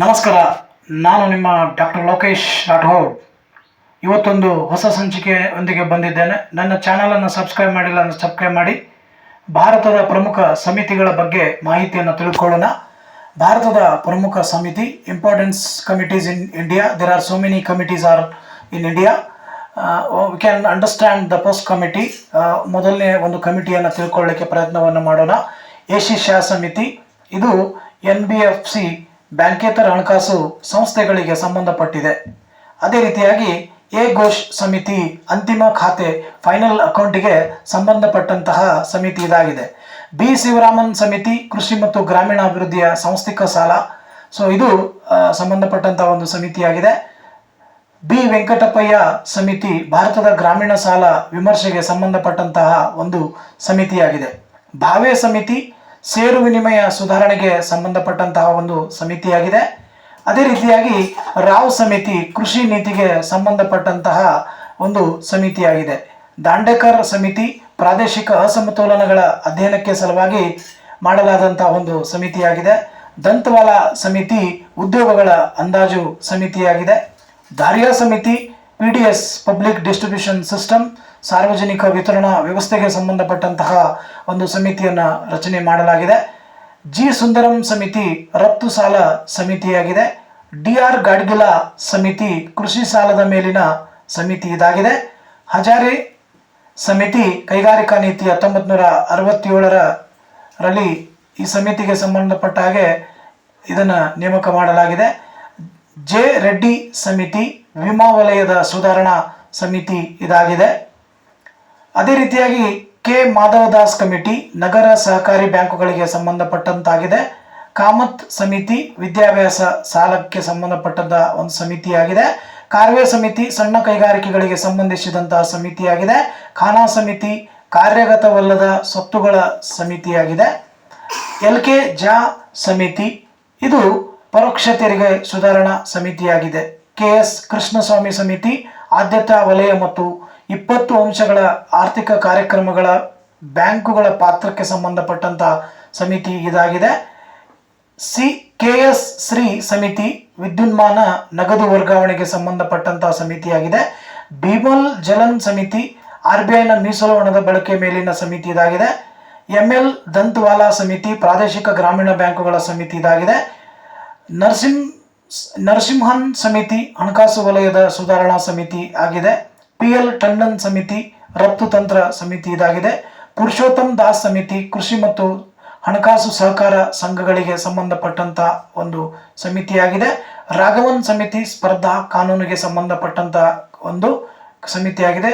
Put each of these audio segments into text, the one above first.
ನಮಸ್ಕಾರ, ನಾನು ನಿಮ್ಮ ಡಾಕ್ಟರ್ ಲೋಕೇಶ್ ರಾಠೋಡ್. ಇವತ್ತೊಂದು ಹೊಸ ಸಂಚಿಕೆಯೊಂದಿಗೆ ಬಂದಿದ್ದೇನೆ. ನನ್ನ ಚಾನಲನ್ನು ಸಬ್ಸ್ಕ್ರೈಬ್ ಮಾಡಿಲ್ಲ ಅಂದರೆ ಸಬ್ಸ್ಕ್ರೈಬ್ ಮಾಡಿ. ಭಾರತದ ಪ್ರಮುಖ ಸಮಿತಿಗಳ ಬಗ್ಗೆ ಮಾಹಿತಿಯನ್ನು ತಿಳ್ಕೊಳ್ಳೋಣ. ಭಾರತದ ಪ್ರಮುಖ ಸಮಿತಿ importance committees in India there are so many committees are in India we can understand the first committee ಮೊದಲನೇ ಒಂದು ಕಮಿಟಿಯನ್ನು ತಿಳ್ಕೊಳ್ಳಿಕ್ಕೆ ಪ್ರಯತ್ನವನ್ನು ಮಾಡೋಣ. ಏಷ್ಯಾ ಸಮಿತಿ ಇದು ಎನ್ ಬಿ ಎಫ್ ಸಿ ಬ್ಯಾಂಕೇತರ ಹಣಕಾಸು ಸಂಸ್ಥೆಗಳಿಗೆ ಸಂಬಂಧಪಟ್ಟಿದೆ. ಅದೇ ರೀತಿಯಾಗಿ ಎ ಘೋಷ್ ಸಮಿತಿ ಅಂತಿಮ ಖಾತೆ ಫೈನಲ್ ಅಕೌಂಟಿಗೆ ಸಂಬಂಧಪಟ್ಟಂತಹ ಸಮಿತಿ ಇದಾಗಿದೆ. ಬಿ ಶಿವರಾಮನ್ ಸಮಿತಿ ಕೃಷಿ ಮತ್ತು ಗ್ರಾಮೀಣಾಭಿವೃದ್ಧಿಯ ಸಾಂಸ್ಥಿಕ ಸಾಲ. ಸೊ ಇದು ಸಂಬಂಧಪಟ್ಟಂತಹ ಒಂದು ಸಮಿತಿಯಾಗಿದೆ. ಬಿ ವೆಂಕಟಪ್ಪಯ್ಯ ಸಮಿತಿ ಭಾರತದ ಗ್ರಾಮೀಣ ಸಾಲ ವಿಮರ್ಶೆಗೆ ಸಂಬಂಧಪಟ್ಟಂತಹ ಒಂದು ಸಮಿತಿಯಾಗಿದೆ. ಭಾವೆ ಸಮಿತಿ ಷೇರು ವಿನಿಮಯ ಸುಧಾರಣೆಗೆ ಸಂಬಂಧಪಟ್ಟಂತಹ ಒಂದು ಸಮಿತಿಯಾಗಿದೆ. ಅದೇ ರೀತಿಯಾಗಿ ರಾವ್ ಸಮಿತಿ ಕೃಷಿ ನೀತಿಗೆ ಸಂಬಂಧಪಟ್ಟಂತಹ ಒಂದು ಸಮಿತಿಯಾಗಿದೆ. ದಾಂಡೇಕರ್ ಸಮಿತಿ ಪ್ರಾದೇಶಿಕ ಅಸಮತೋಲನಗಳ ಅಧ್ಯಯನಕ್ಕೆ ಸಲುವಾಗಿ ಮಾಡಲಾದಂತಹ ಒಂದು ಸಮಿತಿಯಾಗಿದೆ. ದಂತವಾಲ ಸಮಿತಿ ಉದ್ಯೋಗಗಳ ಅಂದಾಜು ಸಮಿತಿಯಾಗಿದೆ. ದಾರಿಯಾ ಸಮಿತಿ P D S public distribution system ಸಾರ್ವಜನಿಕ ವಿತರಣಾ ವ್ಯವಸ್ಥೆಗೆ ಸಂಬಂಧಪಟ್ಟಂತಹ ಒಂದು ಸಮಿತಿಯನ್ನು ರಚನೆ ಮಾಡಲಾಗಿದೆ. ಜಿ ಸುಂದರಂ ಸಮಿತಿ ರಫ್ತು ಸಾಲ ಸಮಿತಿಯಾಗಿದೆ. ಡಿ ಆರ್ ಗಾಡ್ಗಿಲ ಸಮಿತಿ ಕೃಷಿ ಸಾಲದ ಮೇಲಿನ ಸಮಿತಿ ಇದಾಗಿದೆ. ಹಜಾರೆ ಸಮಿತಿ ಕೈಗಾರಿಕಾ ನೀತಿ ಹತ್ತೊಂಬತ್ತು ನೂರ ಅರವತ್ತೇಳರ ರಲ್ಲಿ ಈ ಸಮಿತಿಗೆ ಸಂಬಂಧಪಟ್ಟ ಹಾಗೆ ಇದನ್ನು ನೇಮಕ ಮಾಡಲಾಗಿದೆ. ಜೆ ರೆಡ್ಡಿ ಸಮಿತಿ ವಿಮಾ ವಲಯದ ಸುಧಾರಣಾ ಸಮಿತಿ ಇದಾಗಿದೆ. ಅದೇ ರೀತಿಯಾಗಿ ಕೆ. ಮಾಧವದಾಸ್ ಕಮಿಟಿ ನಗರ ಸಹಕಾರಿ ಬ್ಯಾಂಕುಗಳಿಗೆ ಸಂಬಂಧಪಟ್ಟಂತಾಗಿದೆ. ಕಾಮತ್ ಸಮಿತಿ ವಿದ್ಯಾಭ್ಯಾಸ ಸಾಲಕ್ಕೆ ಸಂಬಂಧಪಟ್ಟಂತಹ ಒಂದು ಸಮಿತಿಯಾಗಿದೆ. ಕಾರ್ಯ ಸಮಿತಿ ಸಣ್ಣ ಕೈಗಾರಿಕೆಗಳಿಗೆ ಸಂಬಂಧಿಸಿದಂತಹ ಸಮಿತಿಯಾಗಿದೆ. ಖಾನಾ ಸಮಿತಿ ಕಾರ್ಯಗತವಲ್ಲದ ಸ್ವತ್ತುಗಳ ಸಮಿತಿಯಾಗಿದೆ. ಎಲ್. ಕೆ. ಜಾ. ಸಮಿತಿ ಇದು ಪರೋಕ್ಷ ತೆರಿಗೆ ಸುಧಾರಣಾ ಸಮಿತಿಯಾಗಿದೆ. ಕೆ ಎಸ್ ಕೃಷ್ಣಸ್ವಾಮಿ ಸಮಿತಿ, ಆದ್ಯತಾ ವಲಯ ಮತ್ತು ಇಪ್ಪತ್ತು ಅಂಶಗಳ ಆರ್ಥಿಕ ಕಾರ್ಯಕ್ರಮಗಳ ಬ್ಯಾಂಕುಗಳ ಪಾತ್ರಕ್ಕೆ ಸಂಬಂಧಪಟ್ಟಂತ ಸಮಿತಿ ಇದಾಗಿದೆ. ಸಿ, ಕೆ ಎಸ್ ಶ್ರೀ ಸಮಿತಿ ವಿದ್ಯುನ್ಮಾನ ನಗದು ವರ್ಗಾವಣೆಗೆ ಸಂಬಂಧಪಟ್ಟಂತಹ ಸಮಿತಿಯಾಗಿದೆ. ಬಿಮಲ್ ಜಲನ್ ಸಮಿತಿ, ಆರ್ ಬಿ ಐನ ಮೀಸಲು ಹಣದ ಬಳಕೆ ಮೇಲಿನ ಸಮಿತಿ ಇದಾಗಿದೆ. ಎಂ ಎಲ್ ದಂತ್ವಾಲಾ ಸಮಿತಿ, ಪ್ರಾದೇಶಿಕ ಗ್ರಾಮೀಣ ಬ್ಯಾಂಕುಗಳ ಸಮಿತಿ ಇದಾಗಿದೆ. ನರಸಿಂಹ ನರಸಿಂಹನ್ ಸಮಿತಿ, ಹಣಕಾಸು ವಲಯದ ಸುಧಾರಣಾ ಸಮಿತಿ ಆಗಿದೆ. ಪಿ ಎಲ್ ಟಂಡನ್ ಸಮಿತಿ, ರಫ್ತು ತಂತ್ರ ಸಮಿತಿ ಇದಾಗಿದೆ. ಪುರುಷೋತ್ತಮ್ ದಾಸ್ ಸಮಿತಿ, ಕೃಷಿ ಮತ್ತು ಹಣಕಾಸು ಸಹಕಾರ ಸಂಘಗಳಿಗೆ ಸಂಬಂಧಪಟ್ಟಂತ ಒಂದು ಸಮಿತಿಯಾಗಿದೆ. ರಾಘವನ್ ಸಮಿತಿ, ಸ್ಪರ್ಧಾ ಕಾನೂನಿಗೆ ಸಂಬಂಧಪಟ್ಟಂತ ಒಂದು ಸಮಿತಿಯಾಗಿದೆ.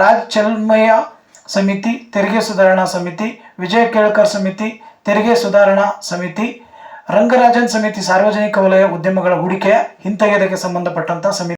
ರಾಜ್ ಚಲ್ಮಯ್ಯ ಸಮಿತಿ, ತೆರಿಗೆ ಸುಧಾರಣಾ ಸಮಿತಿ, ವಿಜಯ ಕೇಳ್ಕರ್ ಸಮಿತಿ, ತೆರಿಗೆ ಸುಧಾರಣಾ ಸಮಿತಿ ರಂಗರಾಜನ್ ಸಮಿತಿ ಸಾರ್ವಜನಿಕ ವಲಯ ಉದ್ಯಮಗಳ ಹೂಡಿಕೆ ಹಿಂತೆಗೆತಕ್ಕೆ ಸಂಬಂಧಪಟ್ಟಂತ ಸಮಿತಿ.